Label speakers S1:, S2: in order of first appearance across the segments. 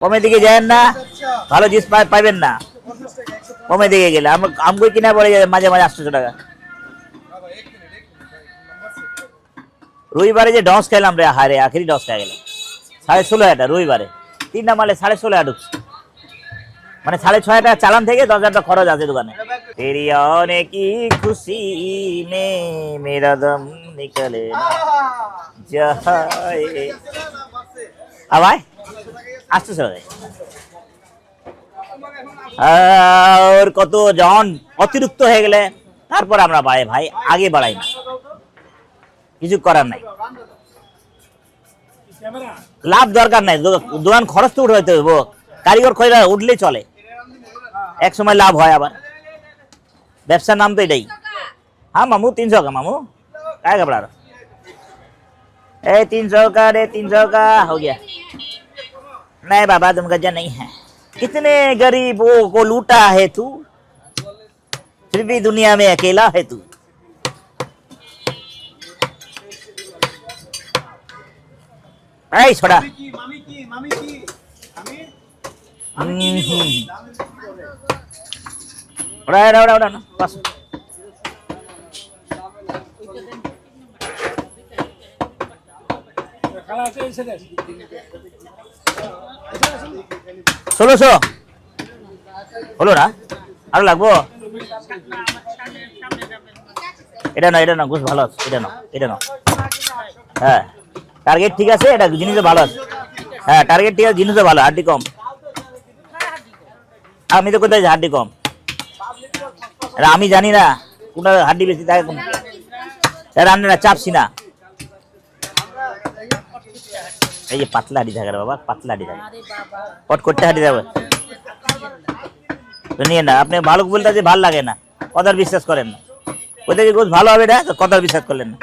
S1: কমের দিকে যাবেন না, ভালো জিনিস পাইবেন না। কমে দিকে গেলে। আম- কিনা পড়ে যাবে, মাঝে মাঝে আটশো টাকা। রবিবারে যে ডস খেলাম রে হারে আখেরি ডস খেয়ে গেলাম। সাড়ে ষোলো হাজার রবিবারে। তিন নামালে সাড়ে ষোলো হাজার ঢুকছে মানে সাড়ে ছয় টাকা চালান থেকে দশ হাজার টাকা খরচ আছে দোকানে। তেরি অনেক খুশি, মে মেরা নিকলে যায় আবার আসতে চলে ওর কত জন? অতিরিক্ত হয়ে গেলে তারপর আমরা বাড়াই ভাই আগে বাড়াই না। কিছু করার নাই। লাভ দরকার নাই। দোকান খরচ তো উঠাইতে হইব। কারিগর খরচ উঠলেই চলে। এক সময় লাভ হয় আবার। ব্যবসার নাম তো এটাই। হ্যাঁ মামু, তিনশো কা মামু। কায় কাপড়ার এই তিনশো কা রে, তিনশো কা হ্যাঁ नहीं बाबा तुम गजा नहीं है कितने गरीबों को लूटा है तू फिर भी दुनिया में अकेला है तू এই ছোড়া
S2: কি মামি কি মামি কি আমি
S1: হুম, ষোলোশো? হলো না আরও লাগবো? এটা না এটা না ঘুষ ভালো আছে, এটা না এটা না হ্যাঁ টার্গেট ঠিক আছে, এটা জিনিসও ভালো আছে। হ্যাঁ টার্গেট ঠিক আছে, জিনিসও ভালো, হাড্ডি কম। আমি তো কোথায় হাড্ডি কম। আমি জানি না, কোনটা হাড্ডি বেশি থাকে রান্না, চাপছি না। এই যে পাতলা হাড্ডি থাকে বাবা পাতলা হাড্ডি থাকে পট করতে হাড্ডি যাবে নিয়ে না আপনি ভালো বলতে যে ভালো লাগে না কথার বিশ্বাস করেন না। কোথায় যে গোছ ভালো হবে না তো কথার বিশ্বাস করলেন না।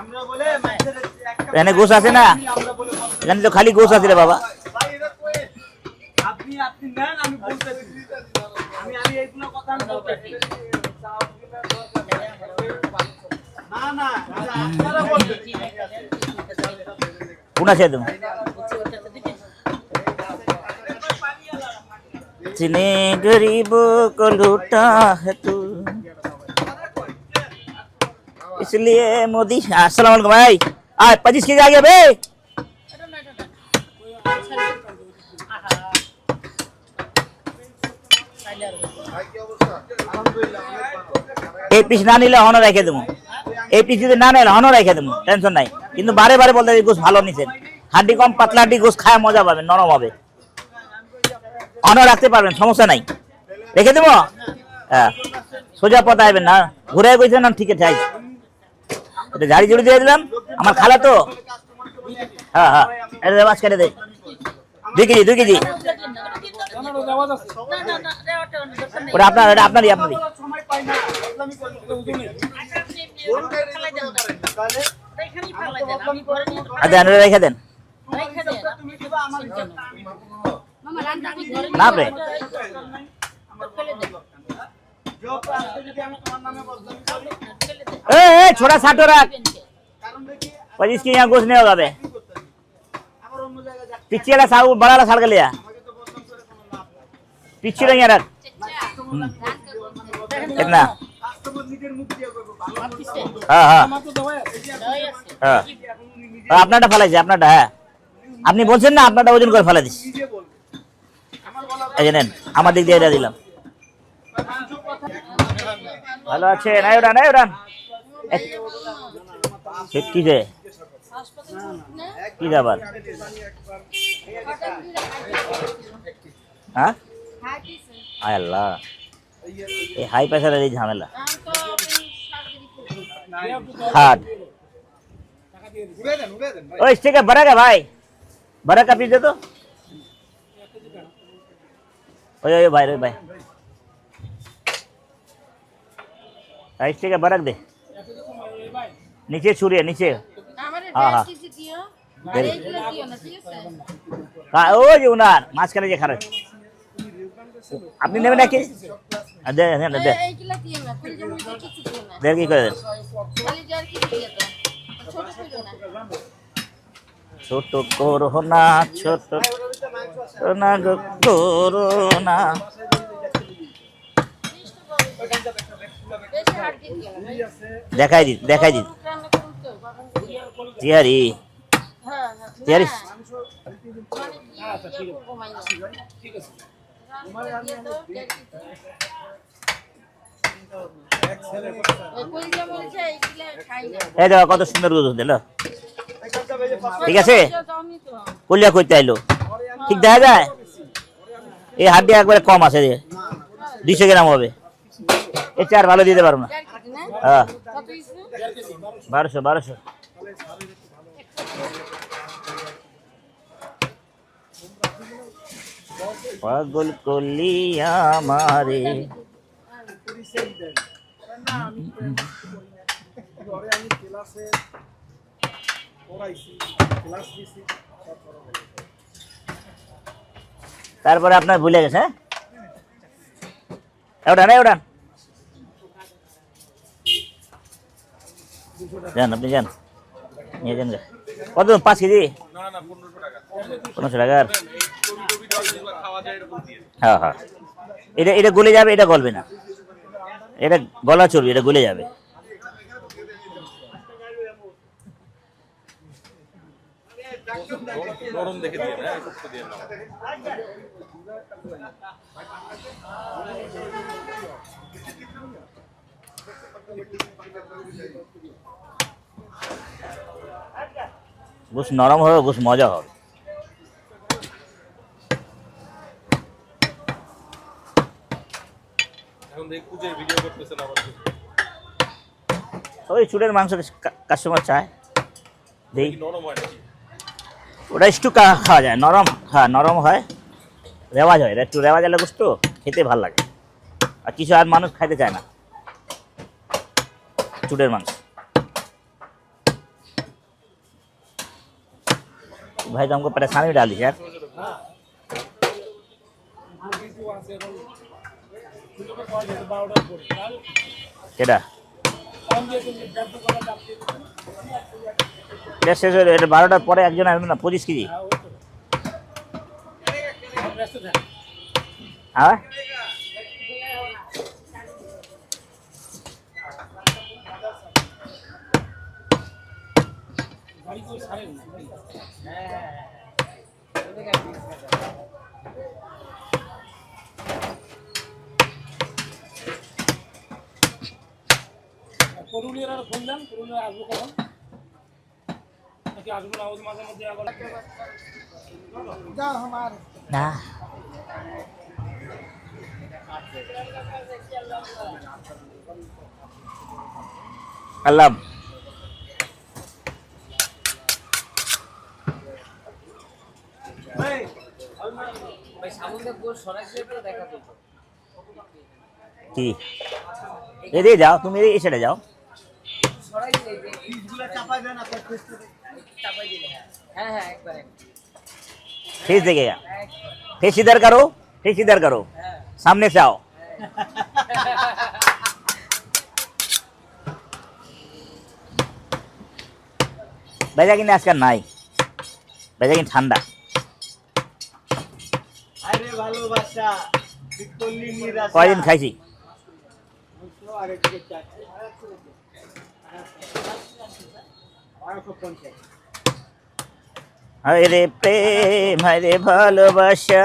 S2: আমরা বলে মাইসের একটা
S1: এখানে গোছ আছে না? এখানে তো খালি গোছ আছে রে বাবা।
S2: আমি আমি এইগুলো কথা আমি বলতেছি না না আপনারা বলবেন
S1: কোন আছে তুমি जिने गरीबों को लूटा है तू इसलिए मोदी अस्सलाम वालेकुम भाई आ पच्चीस के जी आ गया बे এই পিস না নিলে হনো রেখে দেবো এই পিস যদি না নিলে হনো রেখে দেবো টেনশন নাই। কিন্তু বারে বারে বলতে গোস ভালো নিছেন। হাড্ডি কম, পাতলা হাড্ডি গোস খায়, মজা পাবেন, নরম হবে। অনও রাখতে পারবেন, সমস্যা নাই। রেখে দেবো? হ্যাঁ। সোজা পথ আসবেন না। ঘুরে গেছে না ঠিক আছে। এটা ঝাড়ি ঝুড়ি দিয়ে দিলাম। আমার খালা তো? হ্যাঁ হ্যাঁ। এটা কেটে দে। দুই কেজি দুই কেজি। ওটা আপনার এটা আপনারই আপনারই।
S2: সময় পাই না আমি করি তাহলে
S1: আচ্ছা এটা রেখে দেন
S2: তুমি দিবা আমার
S1: না আপনি
S2: জব আসতে যদি আমি তোমার নামে বদনামি করি
S1: ए ए छोटा साटो रख
S2: কারণ দেখি
S1: पच्चीस के यहाँ कुछ नहीं होगा बे
S2: কি করতে হবে? আবার অন্য জায়গায় যাক
S1: पीछे वाला साहब बड़ा वाला साड़ के लिया
S2: আমাকে তো বদনাম করে কোনো লাভ নাই
S1: पीछे नहीं रख कितना
S2: হ্যাঁ হ্যাঁ।
S1: হ্যাঁ। আপনারটা ফালাইছে আপনারটা হ্যাঁ। আপনি বলছেন না আপনারটা ওজন করে ফালাই দিস। এই নেন আমার দিক দিয়ে এটা দিলাম। ভালো আছে কি রে কি যাবার হ্যাঁ? আয় আল্লাহ। এই হাই প্রেশারের এই ঝামেলা। হ্যাঁ। হার্ট
S2: উড়ে দেন উড়ে দেন
S1: ओ स्टिक है बड़ा का भाई बड़ा का पीस दे तो ओए ओए भाई रे भाई हाँ, स्टिक है बरक दे नीचे छुरी है नीचे हाँ हाँ হ্যাঁ ওই যে উনার মাঝখানে যে খারাপ আপনি নেবেন নাকি আহ, দে দে দে দেড় কি করে দেন?
S3: ছোট
S1: করো না ছোট না করো না দেখাই দি দেখাই দি তিয়ারি তিয়ারি এই দেখো, কত সুন্দর দুধ দিল ঠিক আছে? কলিয়া করতে আইলো। ঠিক দেখা যায়? এই হাড্ডি একবারে কম আছে যে দুইশো গ্রাম হবে। এই চার ভালো দিতে পারব না। হ্যাঁ। বারোশো বারোশো। পাগল করলি আমারে
S2: ঘরে আমি ক্লাসে পড়াইছি ক্লাস দিছি সব করা হলো।
S1: তারপরে আপনার ভুলে গেছে হ্যাঁ? ওটা না ওটা যান আপনি যান। নিয়ে যান কত পাঁচ কেজি? পনেরোশো টাকার? হ্যাঁ হ্যাঁ। এটা এটা গলে যাবে এটা গলবে না। এটা গলা চলবে এটা গলে যাবে। বেশ নরম হবে বেশ মজা হবে
S3: এখন দেখি
S1: ওই চুলের মাংস কাস্টমার চায়। ওটা একটু খাওয়া যায়। নরম হ্যাঁ নরম হয়। রেওয়াজ হয়। একটু রেওয়াজ এলে গোস্ত খেতে ভালো লাগে। আর কিছু আর মানুষ খাইতে চায় না। চুটের মাংস। ভাই তো আমাকে পাঠায় সামনে ডালি স্যার কেডা? এটা শেষ হলো এটা বারোটার পরে একজন আসবে না পঁচিশ কেজি? হ্যাঁ?
S4: পুরুলিয়ার আর ফোন দেন পুরুলিয়ার আসব কখন? নাকি আসব না? ওই মাঝে মধ্যে
S1: না। আল্লাহ। কি? এদিকে যাও তুমি এদিকে সেটা যাও। फेस देखेगा फेस इधर करो फेस इधर करो सामने से आओ বেজা কিনে আজকাল নাই বেজা কিনে ঠান্ডা
S2: আরে ভালোবাসা বিকল্লি নিরাশা
S1: কয়দিন খাইছি
S2: আর একটু চার বারোশো পঞ্চাশ
S1: হায় রে প্রেম হায় রে ভালোবাসা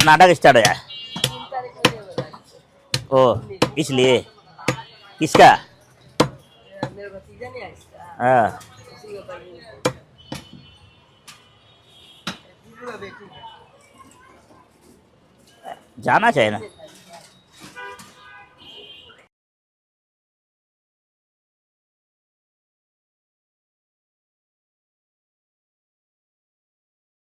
S4: नाटक स्टार्ट हो जाए ओ इसलिए किसका जाना चाहिए ना